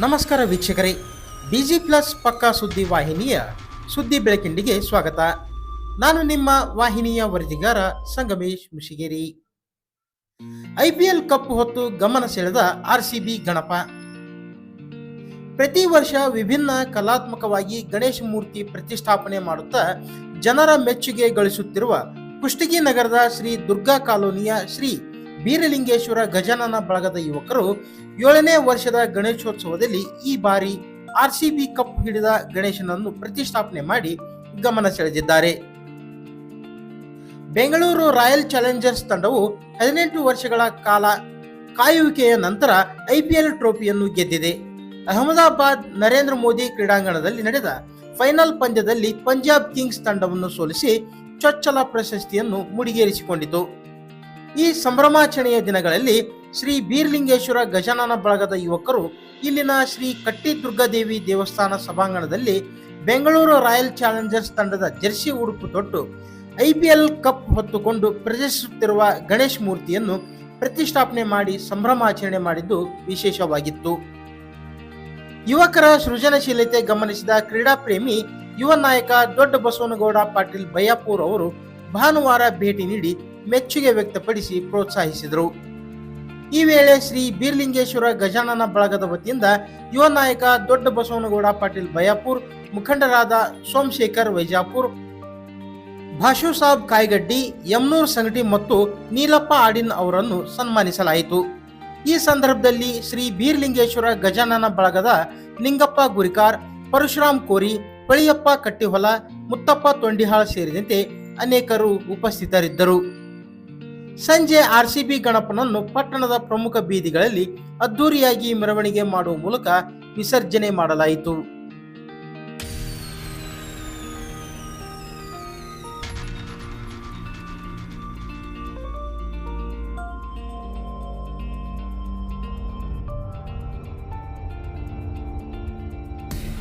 ನಮಸ್ಕಾರ ವೀಕ್ಷಕರೇ. Busy plus ಪಕ್ಕಾ ಸುದ್ದಿ ವಾಹಿನಿಯ ಸುದ್ದಿ ಬೆಳಕಿಂಡಿಗೆ ಸ್ವಾಗತ. ನಾನು ನಿಮ್ಮ ವಾಹಿನಿಯ ವರದಿಗಾರ ಸಂಗಮೇಶ್ ಮುಷಿಗೇರಿ. ಐಪಿಎಲ್ ಕಪ್ ಹೊತ್ತು ಗಮನ ಸೆಳೆದ ಆರ್ಸಿಬಿ ಗಣಪ. ಪ್ರತಿ ವರ್ಷ ವಿಭಿನ್ನ ಕಲಾತ್ಮಕವಾಗಿ ಗಣೇಶ ಮೂರ್ತಿ ಪ್ರತಿಷ್ಠಾಪನೆ ಮಾಡುತ್ತಾ ಜನರ ಮೆಚ್ಚುಗೆ ಗಳಿಸುತ್ತಿರುವ ಕುಷ್ಟಗಿ ನಗರದ ಶ್ರೀ ದುರ್ಗಾ ಕಾಲೋನಿಯ ಶ್ರೀ ಬೀರಲಿಂಗೇಶ್ವರ ಗಜಾನನ ಬಳಗದ ಯುವಕರು ಏಳನೇ ವರ್ಷದ ಗಣೇಶೋತ್ಸವದಲ್ಲಿ ಈ ಬಾರಿ ಆರ್ಸಿಬಿ ಕಪ್ ಹಿಡಿದ ಗಣೇಶನನ್ನು ಪ್ರತಿಷ್ಠಾಪನೆ ಮಾಡಿ ಗಮನ ಸೆಳೆದಿದ್ದಾರೆ. ಬೆಂಗಳೂರು ರಾಯಲ್ ಚಾಲೆಂಜರ್ಸ್ ತಂಡವು ಹದಿನೆಂಟು ವರ್ಷಗಳ ಕಾಲ ಕಾಯುವಿಕೆಯ ನಂತರ ಐಪಿಎಲ್ ಟ್ರೋಫಿಯನ್ನು ಗೆದ್ದಿದೆ. ಅಹಮದಾಬಾದ್ ನರೇಂದ್ರ ಮೋದಿ ಕ್ರೀಡಾಂಗಣದಲ್ಲಿ ನಡೆದ ಫೈನಲ್ ಪಂದ್ಯದಲ್ಲಿ ಪಂಜಾಬ್ ಕಿಂಗ್ಸ್ ತಂಡವನ್ನು ಸೋಲಿಸಿ ಚೊಚ್ಚಲ ಪ್ರಶಸ್ತಿಯನ್ನು ಮುಡಿಗೇರಿಸಿಕೊಂಡಿತು. ಈ ಸಂಭ್ರಮಾಚರಣೆಯ ದಿನಗಳಲ್ಲಿ ಶ್ರೀ ಬೀರ್ಲಿಂಗೇಶ್ವರ ಗಜಾನನ ಬಳಗದ ಯುವಕರು ಇಲ್ಲಿನ ಶ್ರೀ ಕಟ್ಟಿ ದುರ್ಗಾದೇವಿ ದೇವಸ್ಥಾನ ಸಭಾಂಗಣದಲ್ಲಿ ಬೆಂಗಳೂರು ರಾಯಲ್ ಚಾಲೆಂಜರ್ಸ್ ತಂಡದ ಜೆರ್ಸಿ ಉಡುಪು ತೊಟ್ಟು ಐಪಿಎಲ್ ಕಪ್ ಹೊತ್ತುಕೊಂಡು ಪ್ರದರ್ಶಿಸುತ್ತಿರುವ ಗಣೇಶ್ ಮೂರ್ತಿಯನ್ನು ಪ್ರತಿಷ್ಠಾಪನೆ ಮಾಡಿ ಸಂಭ್ರಮಾಚರಣೆ ಮಾಡಿದ್ದು ವಿಶೇಷವಾಗಿತ್ತು. ಯುವಕರ ಸೃಜನಶೀಲತೆ ಗಮನಿಸಿದ ಕ್ರೀಡಾ ಪ್ರೇಮಿ ಯುವ ನಾಯಕ ದೊಡ್ಡ ಬಸವನಗೌಡ ಪಾಟೀಲ್ ಬಯ್ಯಾಪುರ್ ಅವರು ಭಾನುವಾರ ಭೇಟಿ ನೀಡಿ ಮೆಚ್ಚುಗೆ ವ್ಯಕ್ತಪಡಿಸಿ ಪ್ರೋತ್ಸಾಹಿಸಿದರು. ಈ ವೇಳೆ ಶ್ರೀ ಬೀರ್ಲಿಂಗೇಶ್ವರ ಗಜಾನನ ಬಳಗದ ವತಿಯಿಂದ ಯುವ ನಾಯಕ ದೊಡ್ಡ ಬಸವನಗೌಡ ಪಾಟೀಲ್ ಬಯಾಪುರ್, ಮುಖಂಡರಾದ ಸೋಮಶೇಖರ್ ವೈಜಾಪುರ್, ಭಾಷು ಸಾಬ್ ಕಾಯ್ಗಡ್ಡಿ, ಯಮ್ನೂರ್ ಸಂಗಟಿ ಮತ್ತು ನೀಲಪ್ಪ ಆಡಿನ್ ಅವರನ್ನು ಸನ್ಮಾನಿಸಲಾಯಿತು. ಈ ಸಂದರ್ಭದಲ್ಲಿ ಶ್ರೀ ಬೀರ್ಲಿಂಗೇಶ್ವರ ಗಜಾನನ ಬಳಗದ ನಿಂಗಪ್ಪ ಗುರಿಕಾರ್, ಪರಶುರಾಮ್ ಕೋರಿ ಪಳಿಯಪ್ಪ ಕಟ್ಟಿಹೊಲ, ಮುತ್ತಪ್ಪ ತೊಂಡಿಹಾಳ್ ಸೇರಿದಂತೆ ಅನೇಕರು ಉಪಸ್ಥಿತರಿದ್ದರು. ಸಂಜೆ ಆರ್ಸಿಬಿ ಗಣಪನನ್ನು ಪಟ್ಟಣದ ಪ್ರಮುಖ ಬೀದಿಗಳಲ್ಲಿ ಅದ್ದೂರಿಯಾಗಿ ಮೆರವಣಿಗೆ ಮಾಡುವ ಮೂಲಕ ವಿಸರ್ಜನೆ ಮಾಡಲಾಯಿತು.